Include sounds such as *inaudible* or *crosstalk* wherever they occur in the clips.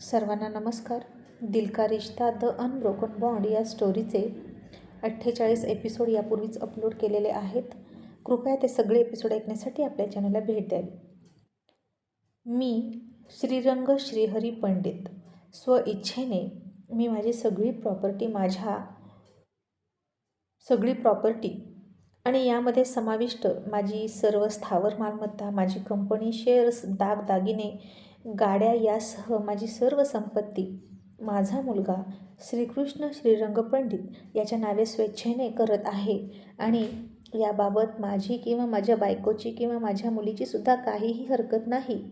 सर्वांना नमस्कार. Dilka Rishta the unbroken bond या स्टोरीचे अठ्ठेचाळीस एपिसोड यापूर्वीच अपलोड केलेले आहेत. कृपया ते सगळे एपिसोड ऐकण्यासाठी आपल्या चॅनलला भेट द्यावी. मी श्रीरंग श्रीहरी पंडित. स्वइच्छेने मी माझी सगळी प्रॉपर्टी माझ्या सगळी प्रॉपर्टी आणि यामध्ये समाविष्ट माझी सर्व स्थावर मालमत्ता माझी कंपनी शेअर्स दागदागिने गाड्या यासह माझी सर्व संपत्ती माझा मुलगा श्रीकृष्ण श्रीरंग पंडित याच्या नावे स्वेच्छेने करत आहे आणि याबाबत माझी किंवा माझ्या बायकोची किंवा माझ्या मुलीची सुद्धा काहीही हरकत नाही.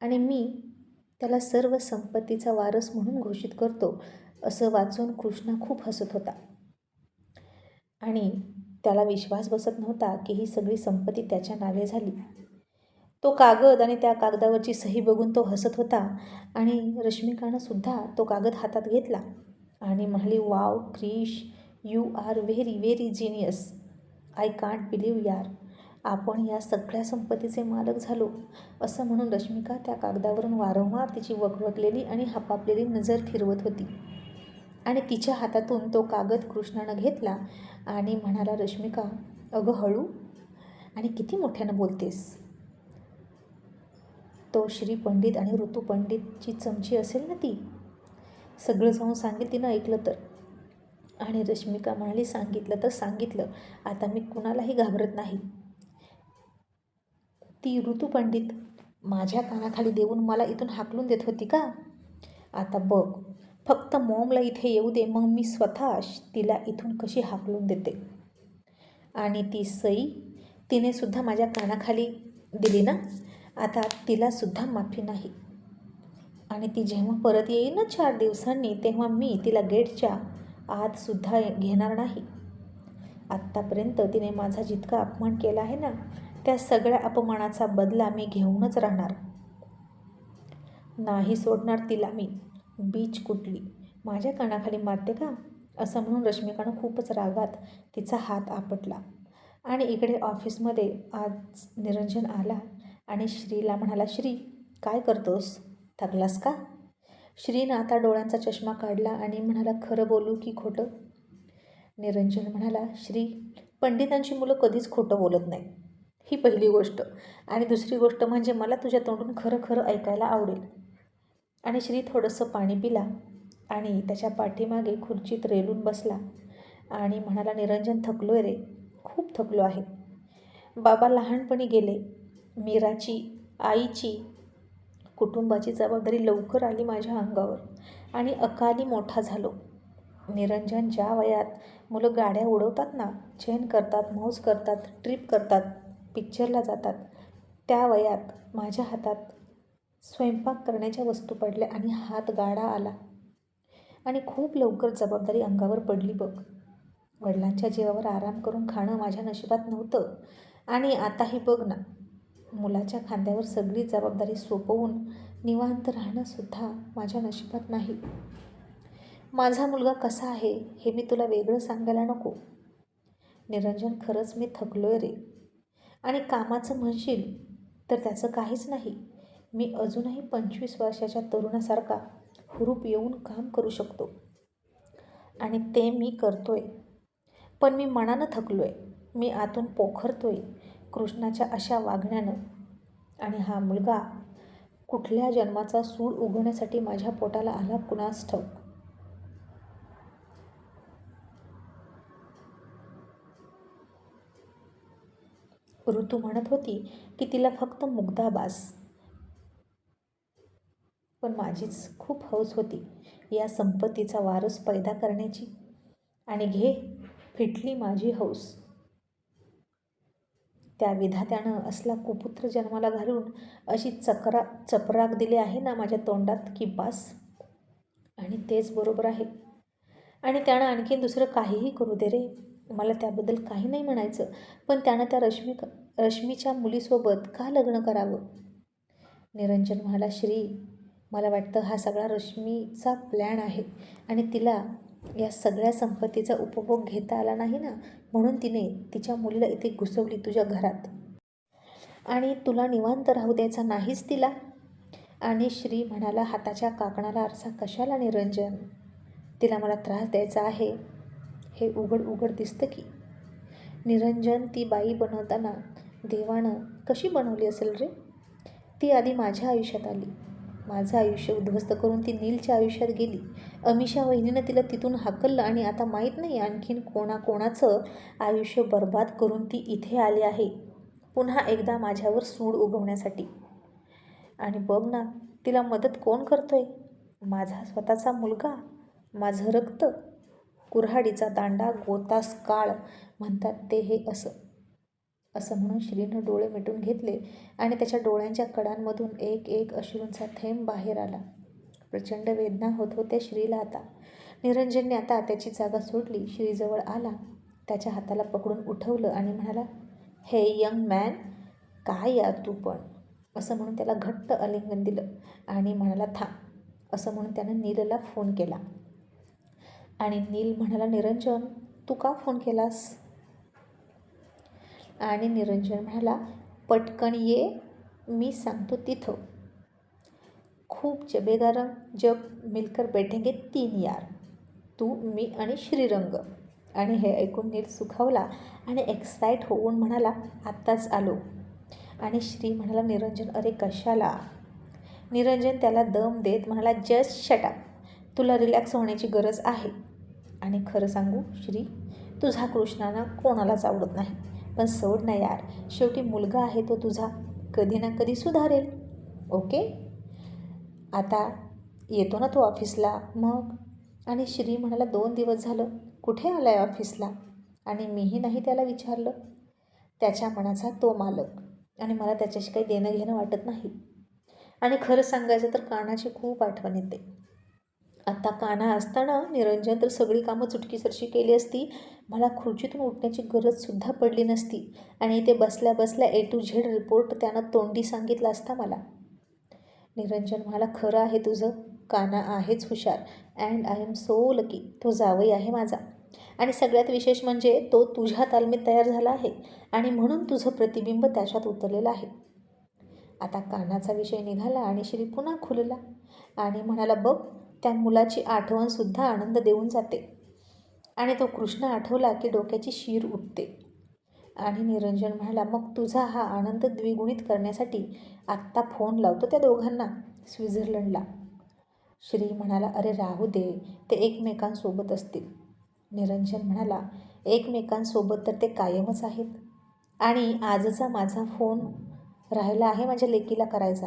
आणि मी त्याला सर्व संपत्तीचा वारस म्हणून घोषित करतो असं वाचून कृष्णा खूप हसत होता. आणि त्याला विश्वास बसत नव्हता की ही सगळी संपत्ती त्याच्या नावे झाली. तो कागद आणि त्या कागदावरची सही बघून तो हसत होता आणि रश्मिकानं सुद्धा तो कागद हातात घेतला आणि म्हणाली wow Krish you are very very genius. I can't believe यार. आपण या सगळ्या संपत्तीचे मालक झालो. असं म्हणून रश्मिका त्या कागदावरून वारंवार तिची वकवकलेली आणि हपापलेली नजर फिरवत होती. आणि तिच्या हातातून तो कागद कृष्णानं घेतला आणि म्हणाला रश्मिका अगं हळू. आणि किती मोठ्यानं बोलतेस? तो श्री पंडित आणि ऋतू पंडितची चमची असेल ना ती? सगळं जाऊन सांगेल तिनं ऐकलं तर. आणि रश्मिका म्हणाली सांगितलं तर सांगितलं. आता मी कुणालाही घाबरत नाही. ती ऋतू पंडित माझ्या कानाखाली देऊन मला इथून हाकलून देत होती का? आता बघ फक्त मॉमला इथे येऊ दे मग मी स्वतः तिला इथून कशी हाकलून देते? आणि ती सई तिने सुद्धा माझ्या कानाखाली दिली ना? आता तिलासुद्धा माफी नाही. आणि ती जेव्हा परत येईल ना चार दिवसांनी तेव्हा मी तिला गेटच्या आतसुद्धा घेणार नाही. आत्तापर्यंत तिने माझा जितका अपमान केला आहे ना त्या सगळ्या अपमानाचा बदला मी घेऊनच राहणार. नाही सोडणार तिला मी. बीच कुठली? माझ्या कानाखाली मारते का? असं म्हणून रश्मिकानं खूपच रागात तिचा हात आपटला. आणि इकडे ऑफिसमध्ये आज निरंजन आला. आणि श्रीला म्हणाला श्री काय करतोस? थकलास का? श्रीनं आता डोळ्यांचा चष्मा काढला आणि म्हणाला खरं बोलू की खोटं? निरंजन म्हणाला श्री पंडितांची मुलं कधीच खोटं बोलत नाही. ही पहिली गोष्ट. आणि दुसरी गोष्ट म्हणजे मला तुझ्या तोंडून खरं खरं ऐकायला आवडेल. आणि श्री थोडंसं पाणी पिला आणि त्याच्या पाठीमागे खुर्चीत रेलून बसला आणि म्हणाला निरंजन थकलो आहे रे. खूप थकलो आहे. बाबा लहानपणी गेले. मीराची आईची कुटुंबाची जबाबदारी लवकर आली माझ्या अंगावर आणि अकाली मोठा झालो. निरंजन ज्या वयात मुलं गाड्या उडवतात ना चेन करतात मौज करतात ट्रिप करतात पिक्चरला जातात त्या वयात माझ्या हातात स्वयंपाक करण्याच्या वस्तू पडल्या आणि हात गाडा आला. आणि खूप लवकर जबाबदारी अंगावर पडली बघ. वडिलांच्या जीवावर आराम करून खाणं माझ्या नशिबात नव्हतं आणि आताही बघ ना मुलाच्या खांद्यावर सगळी जबाबदारी सोपवून निवांत राहणंसुद्धा माझ्या नशिबात नाही. माझा मुलगा कसा आहे हे मी तुला वेगळं सांगायला नको. निरंजन खरंच मी थकलो आहे रे. आणि कामाचं म्हणशील तर त्याचं काहीच नाही. मी अजूनही पंचवीस वर्षाच्या तरुणासारखा हुरूप येऊन काम करू शकतो. आणि ते मी करतोय. पण मी मनानं थकलो आहे मी आतून पोखरतोय. कृष्णाच्या अशा वागण्यानं. आणि हा मुलगा कुठल्या जन्माचा सूड उगवण्यासाठी माझ्या पोटाला आला कुणास ठाऊक? ऋतू म्हणत होती की तिला फक्त मुग्धाबास पण माझीच खूप हौस होती या संपत्तीचा वारस पैदा करण्याची. आणि घे फिटली माझी हौस. त्या विधात्यानं असला कुपुत्र जन्माला घालून अशी चकरा चपराक दिली आहे ना माझ्या तोंडात की बास? आणि तेच बरोबर आहे. आणि त्यानं आणखीन दुसरं काहीही करू दे रे. मला त्याबद्दल काही नाही म्हणायचं पण त्यानं त्या रश्मी रश्मीच्या मुलीसोबत का लग्न करावं? निरंजन म्हणाला श्री मला वाटतं हा सगळा रश्मीचा प्लॅन आहे आणि तिला या सगळ्या संपत्तीचा उपभोग घेता आला नाही ना? म्हणून तिने तिच्या मुलीला इथे घुसवली तुझ्या घरात. आणि तुला निवांत राहू द्यायचा नाहीच तिला? आणि श्री म्हणाला हाताच्या काकणाला आरसा कशाला निरंजन? तिला मला त्रास द्यायचा आहे. हे उघड उघड दिसतं की. निरंजन ती बाई बनवताना देवानं कशी बनवली असेल रे? ती आधी माझ्या आयुष्यात आली. माझं आयुष्य उद्ध्वस्त करून ती नीलच्या आयुष्यात गेली. अमिषा वहिनीनं तिला तिथून हाकललं आणि आता माहीत नाही आणखीन कोणाकोणाचं आयुष्य बर्बाद करून ती इथे आली आहे. पुन्हा एकदा माझ्यावर सूड उगवण्यासाठी. आणि बघ ना तिला मदत कोण करतोय? माझा स्वतःचा मुलगा? माझं रक्त? कुऱ्हाडीचा दांडा गोतास काळ म्हणतात ते हे असं. असं म्हणून श्रीनं डोळे मिटून घेतले आणि त्याच्या डोळ्यांच्या कडांमधून एक एक अश्रूंचा थेंब बाहेर आला. प्रचंड वेदना होत होत्या श्रीला आता. निरंजनने आता त्याची जागा सोडली. श्रीजवळ आला. त्याच्या हाताला पकडून उठवलं आणि म्हणाला हे यंग मॅन काय या तू पण? असं म्हणून त्याला घट्ट अलिंगन दिलं आणि म्हणाला थांब. असं म्हणून त्यानं नीलला फोन केला. आणि नील म्हणाला निरंजन तू का फोन केलास? आणि निरंजन म्हणाला पटकन ये मी सांगतो तिथं. खूप जबेदार जब मिलकर बैठेंगे तीन यार तू मी आणि श्रीरंग. आणि हे ऐकून नील सुखावला आणि एक्साईट होऊन म्हणाला आत्ताच आलो. आणि श्री म्हणाला निरंजन अरे कशाला? निरंजन त्याला दम देत म्हणाला जस्ट शटा तुला रिलॅक्स होण्याची गरज आहे. आणि खरं सांगू श्री तुझा कृष्णाना कोणालाच आवडत नाही. पण सोड ना यार. शेवटी मुलगा आहे तो तुझा. कधी ना कधी सुधारेल. ओके? आता येतो ना तो ऑफिसला. मग? आणि श्री म्हणाला दोन दिवस झालं. कुठे आला आहे ऑफिसला? आणि मीही नाही त्याला विचारलं. त्याच्या मनाचा तो मालक. आणि मला त्याच्याशी काही देणं घेणं वाटत नाही. आणि खरं सांगायचं तर कानाची खूप आठवण येते. आता काना असताना निरंजन तर सगळी कामं चुटकीसरशी केली असती. मला खुर्चीतून उठण्याची गरजसुद्धा पडली नसती आणि ते बसल्या बसल्या ए टू झेड रिपोर्ट त्यानं तोंडी सांगितला असता मला. निरंजन मला खरं आहे तुझं. काना आहेच हुशार. And I am so lucky तो जावई आहे माझा. आणि सगळ्यात विशेष म्हणजे तो तुझ्या तालमीत तयार झाला आहे आणि म्हणून तुझं प्रतिबिंब त्याच्यात उतरलेलं आहे. आता कानाचा विषय निघाला आणि श्री पुन्हा खुलला. आणि म्हणाला बघ त्या मुलाची आठवणसुद्धा आनंद देऊन जाते. आणि तो कृष्ण आठवला की डोक्याची शीर उठते. आणि निरंजन म्हणाला मग तुझा हा आनंद द्विगुणित करण्यासाठी आत्ता फोन लावतो त्या दोघांना स्वित्झर्लंडला. श्री म्हणाला अरे राहू दे ते एकमेकांसोबत असतील. निरंजन म्हणाला एकमेकांसोबत तर ते कायमच आहेत. आणि आजचा माझा फोन राहिला आहे माझ्या लेकीला करायचा.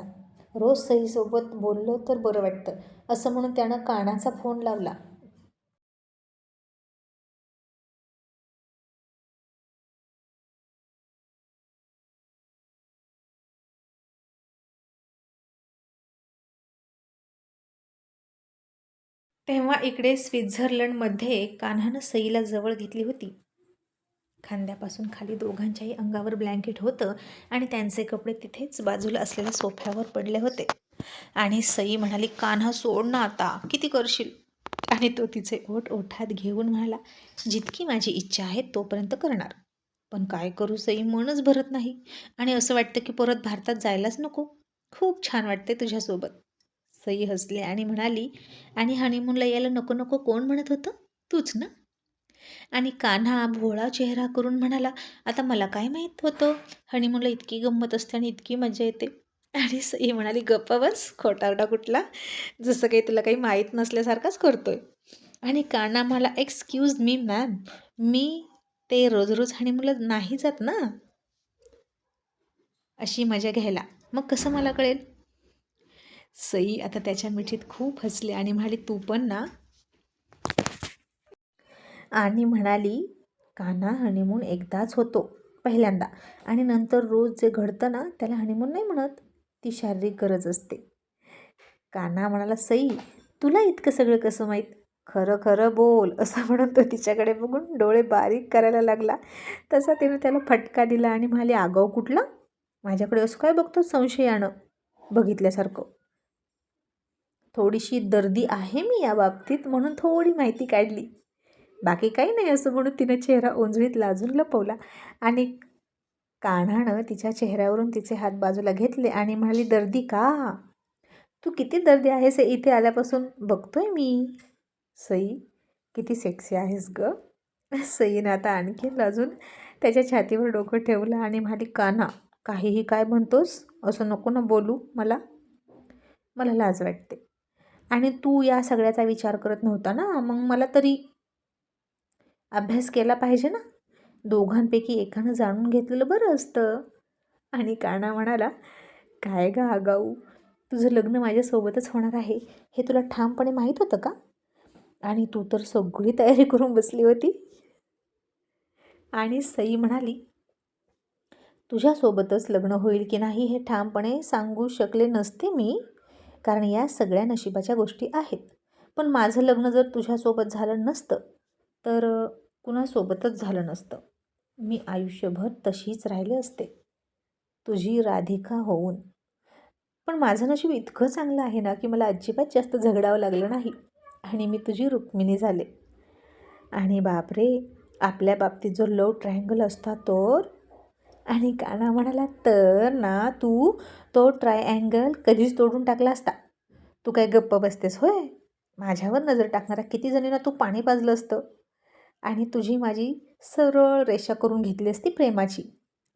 रोज सहीसोबत बोललो तर बरं वाटतं असं म्हणून त्यानं कानाचा फोन लावला. तेव्हा इकडे स्वित्झर्लंडमध्ये कान्हानं सईला जवळ घेतली होती. खांद्यापासून खाली दोघांच्याही अंगावर ब्लँकेट होतं आणि त्यांचे कपडे तिथेच बाजूला असलेल्या सोफ्यावर पडले होते. आणि सई म्हणाली कान्हा सोड ना आता. किती करशील? आणि तो तिचे ओठ ओठात घेऊन म्हणाला जितकी माझी इच्छा आहे तोपर्यंत करणार. पण काय करू सई मनच भरत नाही. आणि असं वाटतं की परत भारतात जायलाच नको. खूप छान वाटते तुझ्यासोबत. सई हसली आणि म्हणाली आणि हनीमूनला यायला नको नको कोण म्हणत होतं? तूच ना? आणि कान्हा भोळा चेहरा करून म्हणाला आता मला काय माहीत होतं? हनीमूनला इतकी गंमत असते आणि इतकी मजा येते. आणि सई म्हणाली गप्प बस खोटारडा कुठला? जसं काही तुला काही माहीत नसल्यासारखाच करतोय. आणि कान्हा मला एक्सक्यूज मी मॅम मी ते रोज रोज हनीमूनला नाही जात ना? अशी मजा घ्यायला. मग कसं मला कळेल? सई आता त्याच्या मिठीत खूप हसली आणि म्हणाली तू पण ना. आणि म्हणाली काना हनीमून एकदाच होतो पहिल्यांदा. आणि नंतर रोज जे घडतं ना त्याला हनीमून नाही म्हणत. ती शारीरिक गरज असते. काना म्हणाला सई तुला इतकं सगळं कसं माहीत? खरं खरं बोल असं म्हणून तो तिच्याकडे बघून डोळे बारीक करायला लागला. तसा तिने त्याला फटका दिला आणि म्हणाली आगाऊ कुठला? माझ्याकडे असं काय बघतो संशयानं? बघितल्यासारखं. थोडीशी दर्दी आहे मी या बाबतीत म्हणून थोडी माहिती काढली. बाकी काही नाही असं म्हणून तिनं चेहरा ओंजळीत लाजून लपवला आणि कान्हानं तिच्या चेहऱ्यावरून तिचे हात बाजूला घेतले आणि म्हणाली दर्दी का? तू किती दर्दी आहेस हे इथे आल्यापासून बघतोय मी. सई किती सेक्सी आहेस ग. सईनं आता आणखीन लाजून त्याच्या छातीवर डोकं ठेवलं आणि म्हणाली कान्हा काहीही काय म्हणतोस? असं नको ना बोलू मला. मला लाज वाटते. आणि तू या सगळ्याचा विचार करत नव्हता ना? मग मला तरी अभ्यास केला पाहिजे ना? दोघांपैकी एकानं जाणून घेतलेलं बरं असतं. आणि काना म्हणाला काय गा आगाऊ? तुझं लग्न माझ्यासोबतच होणार आहे. हे तुला ठामपणे माहीत होतं का? आणि तू तर सगळी तयारी करून बसली होती. आणि सई म्हणाली तुझ्यासोबतच लग्न होईल की नाही हे ठामपणे सांगू शकले नसते मी. कारण या सगळ्या नशिबाच्या गोष्टी आहेत. पण माझं लग्न जर तुझ्यासोबत झालं नसतं तर कुणासोबतच झालं नसतं. मी आयुष्यभर तशीच राहिले असते. तुझी राधिका होऊन. पण माझं नशीब इतकं चांगलं आहे ना की मला अजिबात जास्त झगडावं लागलं नाही आणि मी तुझी रुक्मिणी झाले. आणि बापरे आपल्या बाबतीत जो लव ट्रायंगल असता तर आणि काना म्हणाला तर ना तू तो ट्रायँगल कधीच तोडून टाकला असता. तू काय गप्प बसतेस होय? माझ्यावर नजर टाकणारा किती जणींना तू पाणी पाजलं असतं. आणि तुझी माझी सरळ रेषा करून घेतली असती प्रेमाची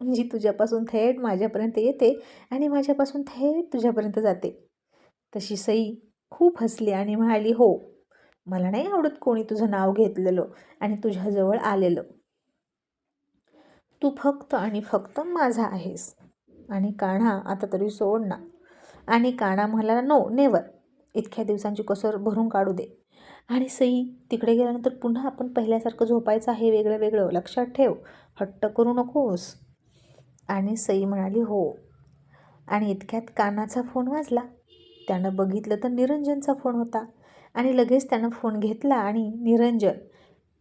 जी तुझ्यापासून थेट माझ्यापर्यंत येते आणि माझ्यापासून थेट तुझ्यापर्यंत जाते. तशी सई खूप हसली आणि म्हणाली हो मला नाही आवडत कोणी तुझं नाव घेतलेलं आणि तुझ्याजवळ आलेलं. तू फक्त आणि फक्त माझा आहेस. आणि काढा आता तरी सोड ना. आणि काणा म्हणाला नो नेवर इतक्या दिवसांची कसर भरून काढू दे. आणि सई तिकडे गेल्यानंतर पुन्हा आपण पहिल्यासारखं झोपायचं आहे वेगळं वेगळं. लक्षात ठेव हट्ट करू नकोस. आणि सई म्हणाली हो. आणि इतक्यात कानाचा फोन वाजला. त्यानं बघितलं तर निरंजनचा फोन होता. आणि लगेच त्यानं फोन घेतला आणि निरंजन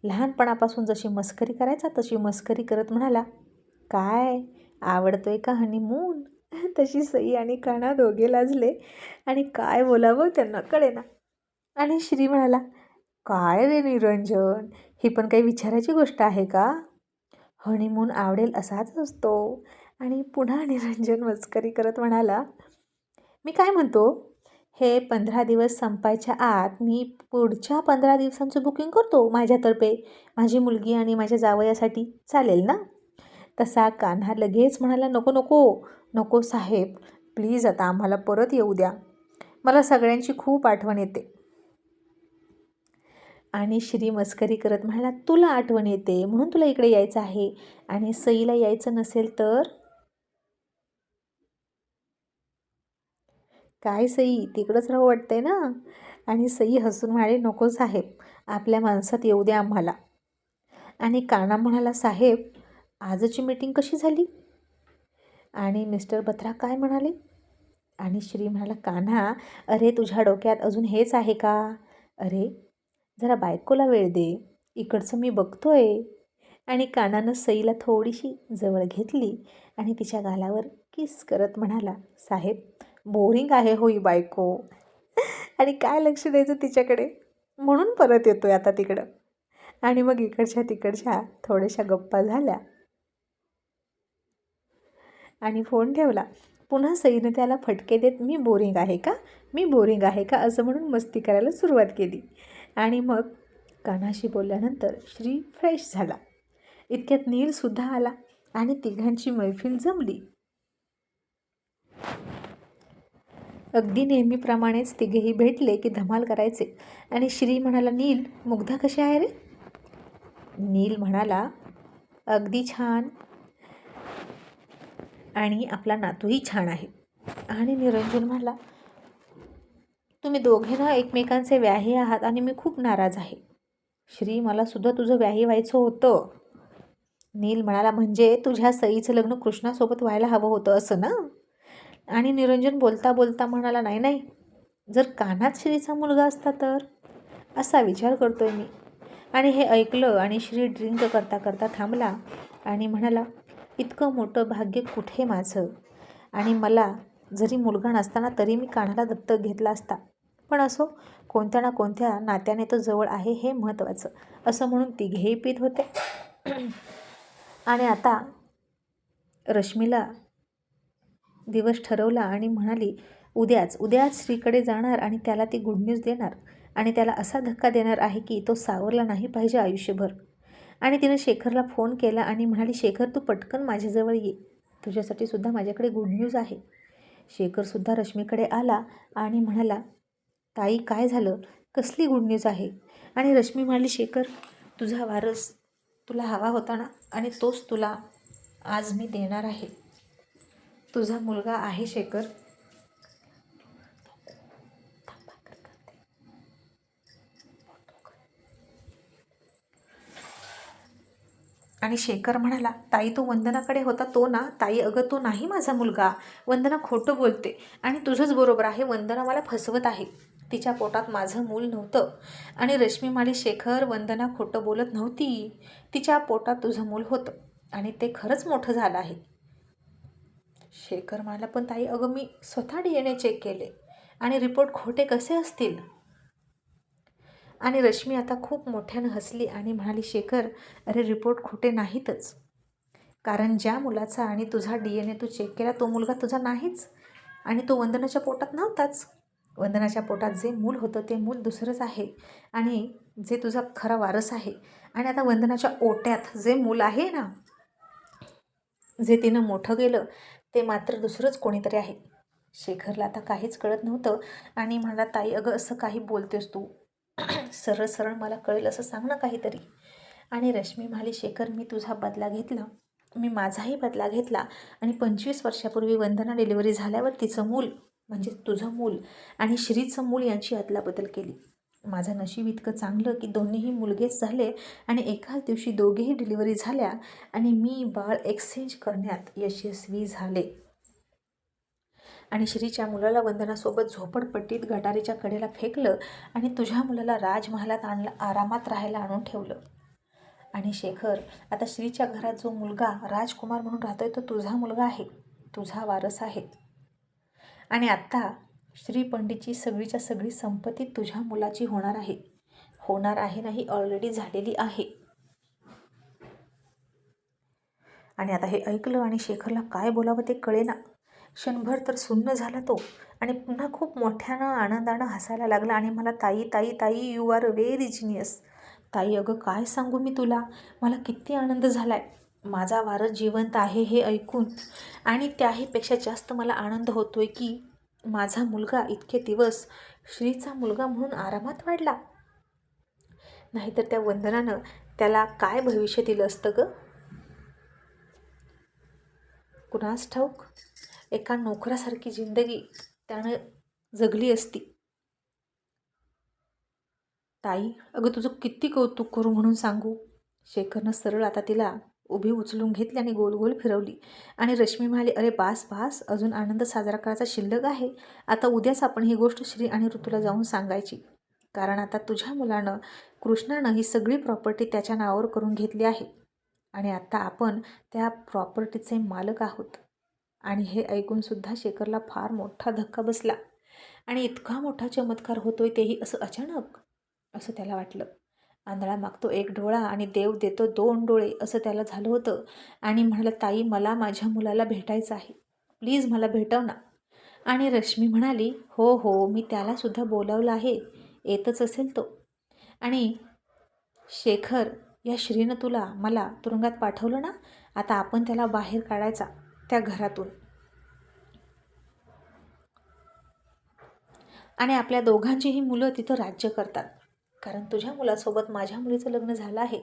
लहानपणापासून जशी मस्करी करायचा तशी मस्करी करत म्हणाला काय? आवडतोय का हनीमून *laughs* तशी सई आणि काना दोघे लाजले आणि काय बोलावं त्यांना कळेना. आणि श्री म्हणाला काय रे निरंजन? ही पण काही विचारायची गोष्ट आहे का? हनीमून आवडेल असाच असतो. आणि पुन्हा निरंजन मस्करी करत म्हणाला मी काय म्हणतो? हे पंधरा दिवस संपायच्या आत मी पुढच्या पंधरा दिवसांचं बुकिंग करतो माझ्यातर्फे. माझी मुलगी आणि माझ्या जावयासाठी चालेल ना? तसा कान्हा लगेच म्हणाला नको नको नको साहेब. प्लीज आता आम्हाला परत येऊ द्या. मला सगळ्यांची खूप आठवण येते. आणि श्री मस्करी करत म्हणाला तुला आठवण येते. म्हणून तुला इकडे यायचं आहे. आणि सईला यायचं नसेल तर काय सई तिकडंच राहू वाटतंय ना? आणि सई हसून म्हणाले नको साहेब आपल्या माणसात येऊ द्या आम्हाला. आणि काना म्हणाला साहेब आजची मीटिंग कशी झाली? आणि मिस्टर बत्रा काय म्हणाले? आणि श्री म्हणाला कान्हा अरे तुझ्या डोक्यात अजून हेच आहे का? अरे जरा बायकोला वेळ दे इकडचं मी बघतोय. आणि कानानं सईला थोडीशी जवळ घेतली आणि तिच्या गालावर किस करत म्हणाला साहेब बोरिंग आहे होई बायको. आणि काय लक्ष द्यायचं तिच्याकडे? म्हणून परत येतो आहे आता तिकडं. आणि मग इकडच्या तिकडच्या थोड्याशा गप्पा झाल्या. आणि फोन ठेवला पुन्हा सईने त्याला फटके देत मी बोरिंग आहे का? मी बोरिंग आहे का? असं म्हणून मस्ती करायला सुरुवात केली. आणि मग कानाशी बोलल्यानंतर श्री फ्रेश झाला. इतक्यात नीलसुद्धा आला आणि तिघांची मैफिल जमली. अगदी नेहमीप्रमाणेच तिघेही भेटले की धमाल करायचे. आणि श्री म्हणाला नील मुग्धा कशी आहे रे? नील म्हणाला अगदी छान. आणि आपला नातूही छान आहे. आणि निरंजन म्हणाला तुम्ही दोघे ना एकमेकांचे व्याही आहात आणि मी खूप नाराज आहे. श्री मला सुद्धा तुझं व्याही व्हायचं होतं. नील म्हणाला म्हणजे तुझ्या सईचं लग्न कृष्णासोबत व्हायला हवं होतं असं ना? आणि निरंजन बोलता बोलता म्हणाला नाही नाही जर कानात श्रीचा मुलगा असता तर? असा विचार करतो आहे मी. आणि हे ऐकलं आणि श्री ड्रिंक करता करता थांबला आणि म्हणाला इतकं मोठं भाग्य कुठे माझं? आणि मला जरी मुलगा नसताना तरी मी कानाला दत्तक घेतला असता. पण असो कोणत्या ना कोणत्या नात्याने तो जवळ आहे हे महत्त्वाचं. असं म्हणून तिघेही पित होते. *clears throat* आणि आता रश्मीला दिवस ठरवला आणि म्हणाली उद्याच उद्याच श्रीकडे जाणार आणि त्याला ती गुड न्यूज देणार आणि त्याला असा धक्का देणार आहे की तो सावरला नाही पाहिजे आयुष्यभर. आणि तिनं शेखरला फोन केला आणि म्हणाली शेखर तू पटकन माझ्याजवळ ये. तुझ्यासाठी सुद्धा माझ्याकडे गुड न्यूज आहे. शेखरसुद्धा रश्मीकडे आला आणि म्हणाला ताई काय झालं? कसली गुड न्यूज आहे? आणि रश्मी म्हणाली शेखर तुझा वारस तुला हवा होता ना आणि तोच तुला आज मी देणार आहे. तुझा मुलगा आहे शेखर. आणि शेखर म्हणाला ताई तो वंदनाकडे होता तो ना? ताई अगं तो नाही माझा मुलगा. वंदना खोटं बोलते आणि तुझंच बरोबर आहे. वंदना मला फसवत आहे. तिच्या पोटात माझं मूल नव्हतं. आणि रश्मी माळी शेखर वंदना खोटं बोलत नव्हती. तिच्या पोटात तुझं मूल होतं. आणि ते खरंच मोठं झालं आहे. शेखर म्हणाला पण ताई अगं मी स्वतः डी एन ए चेक केले आणि रिपोर्ट खोटे कसे असतील? आणि रश्मी आता खूप मोठ्यानं हसली आणि म्हणाली शेखर अरे रिपोर्ट खोटे नाहीतच. कारण ज्या मुलाचा आणि तुझा डी एन ए तू चेक केला तो मुलगा तुझा नाहीच. आणि तो वंदनाच्या पोटात नव्हताच. वंदनाच्या पोटात जे मूल होतं ते मूल दुसरंच आहे. आणि जे तुझा खरा वारस आहे. आणि आता वंदनाच्या ओट्यात जे मूल आहे ना जे तिनं मोठं गेलं ते मात्र दुसरंच कोणीतरी आहे. शेखरला आता काहीच कळत नव्हतं आणि म्हणाला ताई अगं असं काही बोलतेस तू. *clears throat* सरळ सरळ मला कळेल असं सांग ना काहीतरी. आणि रश्मी म्हणाली शेखर मी तुझा बदला घेतला. मी माझाही बदला घेतला आणि पंचवीस वर्षापूर्वी वंदना डिलिव्हरी झाल्यावर तिचं मूल म्हणजे तुझं मूल आणि श्रीचं मूल यांची अदलाबदल केली. माझं नशीब इतकं चांगलं की दोन्हीही मुलगेच झाले आणि एकाच दिवशी दोघेही डिलिव्हरी झाल्या आणि मी बाळ एक्सचेंज करण्यात यशस्वी झाले. आणि श्रीच्या मुलाला वंदनासोबत झोपडपट्टीत गटारीच्या कडेला फेकलं आणि तुझ्या मुलाला राजमहालात आणलं आरामात राहायला आणून ठेवलं. आणि शेखर आता श्रीच्या घरात जो मुलगा राजकुमार म्हणून राहतोय तो तुझा मुलगा आहे तुझा वारस आहे. आणि आत्ता श्री पंडितची सगळीच्या सगळी संपत्ती तुझ्या मुलाची होणार आहे. होणार आहे नाही ऑलरेडी झालेली आहे. आणि आता हे ऐकलं आणि शेखरला काय बोलावं ते कळेना. क्षणभर तर सुन्न झाला तो आणि पुन्हा खूप मोठ्यानं आनंदानं हसायला लागला आणि मला ताई ताई ताई यू आर व्हेरी जिनियस ताई अगं काय सांगू मी तुला? मला किती आनंद झाला आहे माझा वारस जिवंत आहे हे ऐकून आणि त्याहीपेक्षा जास्त मला आनंद होतो आहे की माझा मुलगा इतके दिवस श्रीचा मुलगा म्हणून आरामात वाढला. नाहीतर त्या वंदनानं त्याला काय भविष्य दिलं असतं ग? कुणास ठाऊक? एका नोकरासारखी जिंदगी त्यानं जगली असती. ताई अगं तुझं किती कौतुक करू म्हणून सांगू? शेखरनं सरळ आता तिला उभी उचलून घेतली आणि गोल गोल फिरवली. आणि रश्मी म्हणाली अरे बास बास अजून आनंद साजरा करायचा शिल्लक आहे. आता उद्याच आपण ही गोष्ट श्री आणि ऋतूला जाऊन सांगायची. कारण आता तुझ्या मुलानं कृष्णानं ही सगळी प्रॉपर्टी त्याच्या नावावर करून घेतली आहे. आणि आता आपण त्या प्रॉपर्टीचे मालक आहोत. आणि हे ऐकूनसुद्धा शेखरला फार मोठा धक्का बसला. आणि इतका मोठा चमत्कार होतोय तेही असं अचानक? असं त्याला वाटलं. आंधळा मागतो एक डोळा आणि देव देतो दोन डोळे असं त्याला झालं होतं. आणि म्हणाला ताई मला माझ्या मुलाला भेटायचं आहे. प्लीज मला भेटव ना आणि रश्मी म्हणाली हो हो मी त्यालासुद्धा बोलावलं आहे. येतच असेल तो. आणि शेखर या श्रीनं तुला मला तुरुंगात पाठवलं ना? आता आपण त्याला बाहेर काढायचा त्या घरातून. आणि आपल्या दोघांचीही मुलं तिथं राज्य करतात. कारण तुझ्या मुलासोबत माझ्या मुलीचं लग्न झालं आहे.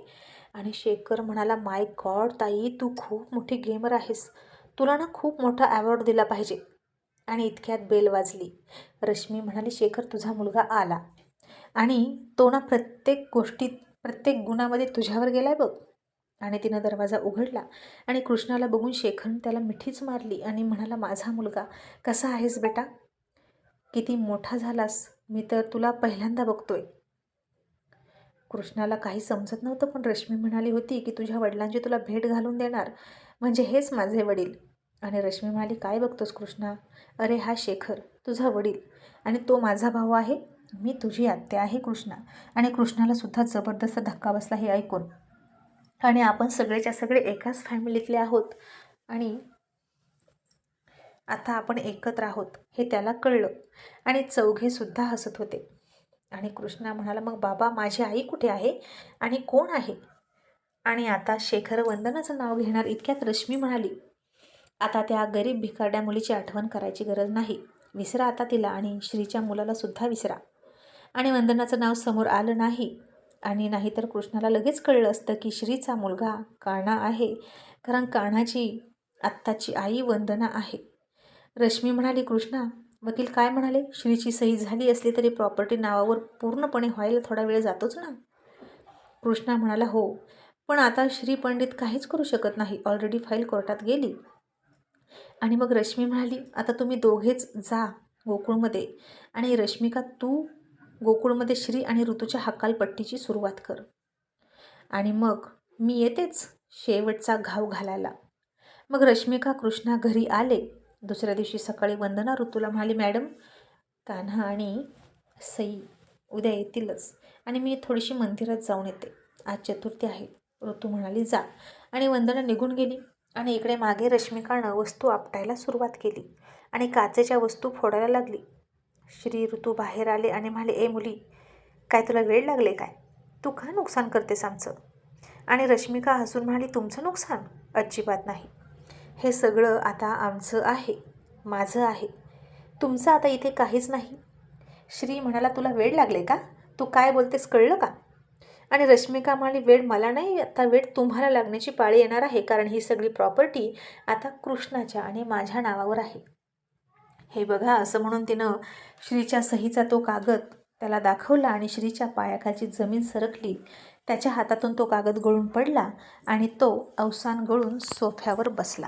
आणि शेखर म्हणाला माय गॉड ताई तू खूप मोठी गेमर आहेस. तुला ना खूप मोठा अवॉर्ड दिला पाहिजे. आणि इतक्यात बेल वाजली. रश्मी म्हणाली शेखर तुझा मुलगा आला. आणि तो ना प्रत्येक गोष्टीत प्रत्येक गुणामध्ये तुझ्यावर गेलाय बघ. आणि तिनं दरवाजा उघडला आणि कृष्णाला बघून शेखरनं त्याला मिठीच मारली आणि म्हणाला माझा मुलगा कसा आहेस बेटा? किती मोठा झालास. मी तर तुला पहिल्यांदा बघतोय. कृष्णाला काही समजत नव्हतं पण रश्मी म्हणाली होती की तुझ्या वडिलांची तुला भेट घालून देणार. म्हणजे हेच माझे वडील. आणि रश्मी म्हणाली काय बघतोस कृष्णा? अरे हा शेखर तुझा वडील. आणि तो माझा भाऊ आहे. मी तुझी आत्या आहे कृष्णा. आणि कृष्णाला सुद्धा जबरदस्त धक्का बसला हे ऐकून. आणि आपण सगळेच्या सगळे एकाच फॅमिलीतले आहोत. आणि आता आपण एकत्र आहोत हे त्याला कळलं. आणि चौघेसुद्धा हसत होते. आणि कृष्णा म्हणाला मग बाबा माझी आई कुठे आहे आणि कोण आहे? आणि आता शेखर वंदनाचं नाव घेणार इतक्यात रश्मी म्हणाली आता त्या गरीब भिकारड्या मुलीची आठवण करायची गरज नाही. विसरा आता तिला आणि श्रीच्या मुलाला सुद्धा विसरा. आणि वंदनाचं नाव समोर आलं नाही. आणि नाहीतर कृष्णाला लगेच कळलं असतं की श्रीचा मुलगा कान्हा आहे कारण कान्हाची आत्ताची आई वंदना आहे. रश्मी म्हणाली कृष्णा वकील काय म्हणाले? श्रीची सही झाली असली तरी प्रॉपर्टी नावावर पूर्णपणे व्हायला थोडा वेळ जातोच ना? कृष्णा म्हणाला हो. पण आता श्री पंडित काहीच करू शकत नाही. ऑलरेडी फाईल कोर्टात गेली. आणि मग रश्मी म्हणाली आता तुम्ही दोघेच जा गोकुळमध्ये आणि रश्मिका तू गोकुळमध्ये श्री आणि ऋतूच्या हक्कालपट्टीची सुरुवात कर. आणि मग मी येतेच शेवटचा घाव घालायला. मग रश्मिका कृष्णा घरी आले. दुसऱ्या दिवशी सकाळी वंदना ऋतूला म्हणाली मॅडम कान्हा आणि सई उद्या येतीलच आणि मी थोडीशी मंदिरात जाऊन येते. आज चतुर्थी आहे. ऋतू म्हणाली जा. आणि वंदना निघून गेली आणि इकडे मागे रश्मिकानं वस्तू आपटायला सुरुवात केली आणि काचेच्या वस्तू फोडायला लागली. श्री ऋतू बाहेर आले आणि म्हणाले ए मुली काय तुला वेळ लागले काय? तू का नुकसान करतेस आमचं? आणि रश्मिका हसून म्हणाली तुमचं नुकसान? अजिबात नाही. हे सगळं आता आमचं आहे माझं आहे. तुमचं आता इथे काहीच नाही. श्री म्हणाला तुला वेळ लागले का? तू काय बोलतेस कळलं का? आणि रश्मिका म्हणाली वेळ मला नाही आता वेळ तुम्हाला लागण्याची पाळी येणार आहे कारण ही सगळी प्रॉपर्टी आता कृष्णाच्या आणि माझ्या नावावर आहे. हे बघा असं म्हणून तिनं श्रीच्या सहीचा तो कागद त्याला दाखवला आणि श्रीच्या पायाखालची जमीन सरकली. त्याच्या हातातून तो कागद गळून पडला आणि तो अवसान गळून सोफ्यावर बसला.